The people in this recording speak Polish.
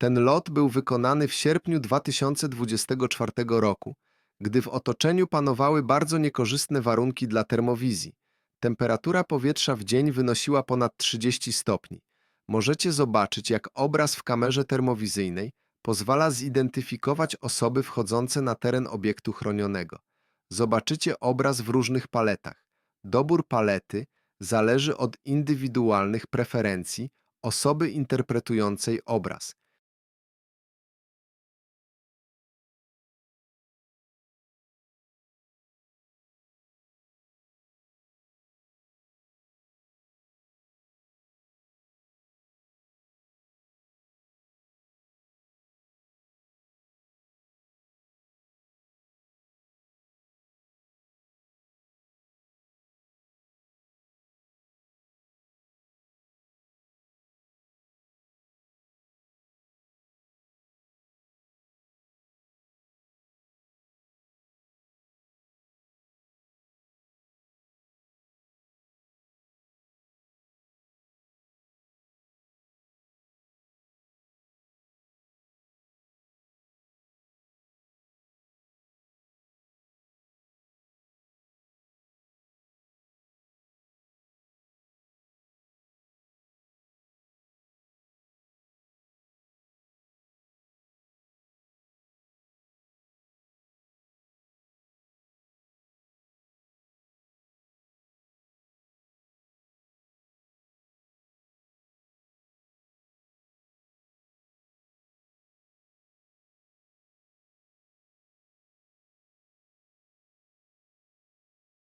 Ten lot był wykonany w sierpniu 2024 roku, gdy w otoczeniu panowały bardzo niekorzystne warunki dla termowizji. Temperatura powietrza w dzień wynosiła ponad 30 stopni. Możecie zobaczyć, jak obraz w kamerze termowizyjnej pozwala zidentyfikować osoby wchodzące na teren obiektu chronionego. Zobaczycie obraz w różnych paletach. Dobór palety zależy od indywidualnych preferencji osoby interpretującej obraz.